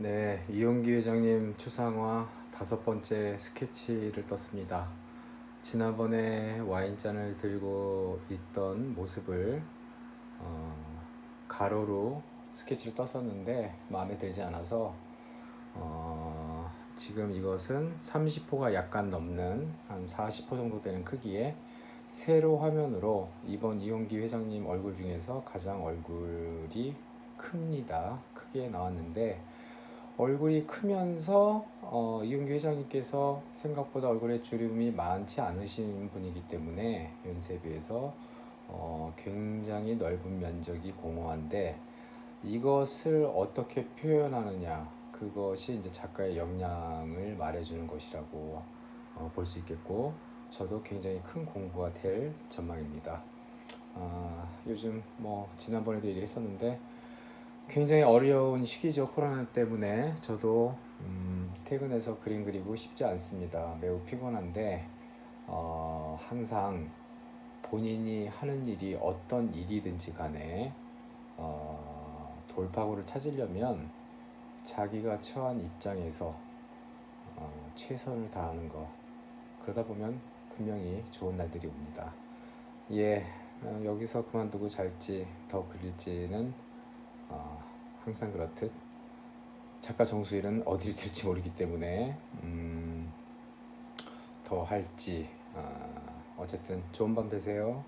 네, 이용기 회장님 추상화 다섯 번째 스케치를 떴습니다. 지난번에 와인잔을 들고 있던 모습을 어, 가로로 스케치를 떴었는데 마음에 들지 않아서 어, 지금 이것은 30호가 약간 넘는 한 40호 정도 되는 크기의 세로 화면으로 이번 이용기 회장님 얼굴 중에서 가장 얼굴이 큽니다. 크게 나왔는데 얼굴이 크면서 어, 이용규 회장님께서 생각보다 얼굴에 주름이 많지 않으신 분이기 때문에 연세에 비해서 어, 굉장히 넓은 면적이 공허한데 이것을 어떻게 표현하느냐 그것이 이제 작가의 역량을 말해주는 것이라고 어, 볼수 있겠고 저도 굉장히 큰 공부가 될 전망입니다. 아, 요즘 뭐 지난번에도 얘기를 했었는데 굉장히 어려운 시기죠 코로나 때문에. 저도 음, 퇴근해서 그림 그리고 쉽지 않습니다. 매우 피곤한데 어, 항상 본인이 하는 일이 어떤 일이든지 간에 어, 돌파구를 찾으려면 자기가 처한 입장에서 어, 최선을 다하는 것 그러다 보면 분명히 좋은 날들이 옵니다. 예 어, 여기서 그만두고 잘지 더 그릴지는 어, 항상 그렇듯 작가 정수일은 어디를 들지 모르기 때문에 음, 더 할지 어, 어쨌든 좋은 밤 되세요.